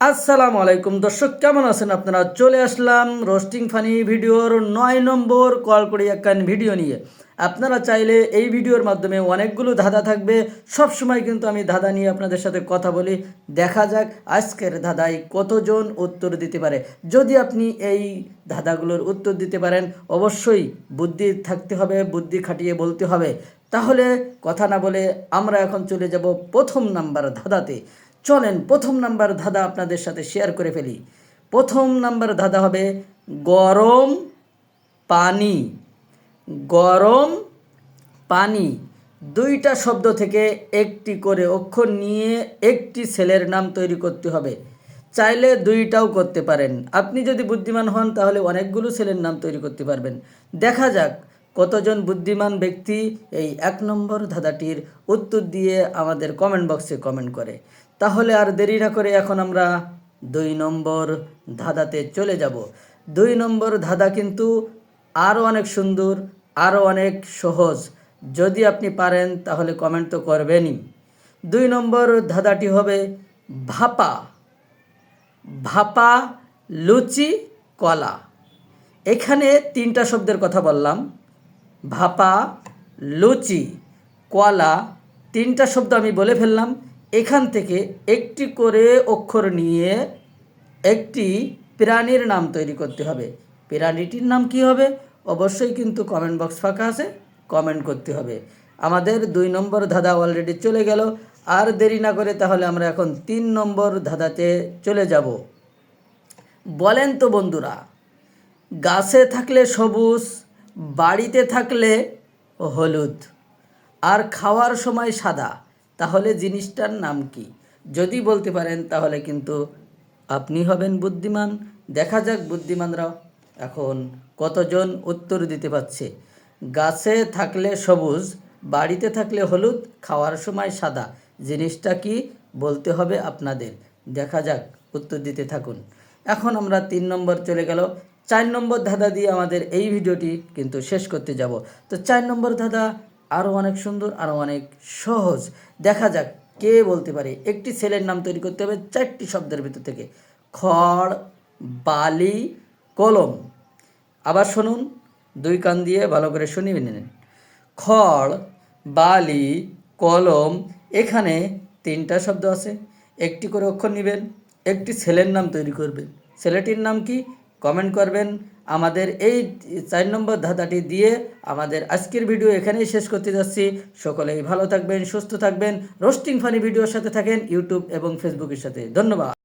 আসসালামু আলাইকুম। দর্শক, কেমন আছেন আপনারা? চলে আসলাম রোস্টিং ফানি ভিডিওর নয় নম্বর কল করে একখান ভিডিও নিয়ে। আপনারা চাইলে এই ভিডিওর মাধ্যমে অনেকগুলো ধাঁধা থাকবে। সব সময় কিন্তু আমি ধাঁধা নিয়ে আপনাদের সাথে কথা বলি। দেখা যাক আজকের ধাঁধায় কতজন উত্তর দিতে পারে। যদি আপনি এই ধাঁধাগুলোর উত্তর দিতে পারেন, অবশ্যই বুদ্ধি থাকতে হবে, বুদ্ধি খাটিয়ে বলতে হবে। তাহলে কথা না বলে আমরা এখন চলে যাব প্রথম নাম্বার ধাঁধাতে। চলেন, প্রথম নাম্বার ধাঁধা আপনাদের সাথে শেয়ার করে ফেলি। প্রথম নাম্বার ধাঁধা হবে গরম পানি। গরম পানি, দুইটা শব্দ থেকে একটি করে অক্ষর নিয়ে একটি ছেলের নাম তৈরি করতে হবে। চাইলে দুইটাও করতে পারেন। আপনি যদি বুদ্ধিমান হন, তাহলে অনেকগুলো ছেলের নাম তৈরি করতে পারবেন। দেখা যাক কতজন বুদ্ধিমান ব্যক্তি এই এক নম্বর ধাঁধাটির উত্তর দিয়ে আমাদের কমেন্ট বক্সে কমেন্ট করে। তাহলে আর দেরি না করে এখন আমরা দুই নম্বর ধাঁধাতে চলে যাব। দুই নম্বর ধাঁধা কিন্তু আরও অনেক সুন্দর আরও অনেক সহজ। যদি আপনি পারেন, তাহলে কমেন্ট তো করবেনই। দুই নম্বর ধাঁধাটি হবে ভাপা। ভাপা লুচি কলা। এখানে তিনটা শব্দের কথা বললাম। ভাপা, লুচি, কলা, তিনটা শব্দ আমি বলে ফেললাম। এখান থেকে একটি করে অক্ষর নিয়ে একটি প্রাণীর নাম তৈরি করতে হবে। প্রাণীটির নাম কি হবে? অবশ্যই কিন্তু কমেন্ট বক্স ফাঁকা আছে কমেন্ট করতে হবে। আমাদের দুই নম্বর ধাঁধা অলরেডি চলে গেল। আর দেরি না করে তাহলে আমরা এখন তিন নম্বর ধাঁধাতে চলে যাব। বলেন তো বন্ধুরা, গাছে থাকলে সবুজ, বাড়িতে থাকলে হলুদ, আর খাওয়ার সময় সাদা। তাহলে জিনিসটার নাম কি? যদি বলতে পারেন, তাহলে কিন্তু আপনি হবেন বুদ্ধিমান। দেখা যাক বুদ্ধিমানরা এখন কতজন উত্তর দিতে পারছে। গাছে থাকলে সবুজ, বাড়িতে থাকলে হলুদ, খাওয়ার সময় সাদা। জিনিসটা কি বলতে হবে আপনাদের? দেখা যাক, উত্তর দিতে থাকুন। এখন আমরা তিন নম্বর চলে গেল। চার নম্বর ধাঁধা দিয়ে আমাদের এই ভিডিওটি কিন্তু শেষ করতে যাব। তো চার নম্বর ধাঁধা আরও অনেক সুন্দর আরও অনেক সহজ। দেখা যাক কে বলতে পারে। একটি ছেলের নাম তৈরি করতে হবে চারটি শব্দের ভিতর থেকে। খড়, বালি, কলম। আবার শুনুন, দুই কান দিয়ে ভালো করে শুনিয়ে নিন। খড়, বালি, কলম, এখানে তিনটা শব্দ আছে। একটি করে অক্ষর নেবেন, একটি ছেলের নাম তৈরি করবেন। ছেলেটির নাম কি? কমেন্ট করবেন। আমাদের এই চার নম্বর ধাঁধাটি দিয়ে আমাদের আজকের ভিডিও এখানেই শেষ করতে যাচ্ছি। সকলেই ভালো থাকবেন, সুস্থ থাকবেন। রোস্টিং ফানি ভিডিওর সাথে থাকেন ইউটিউব এবং ফেসবুকের সাথে। ধন্যবাদ।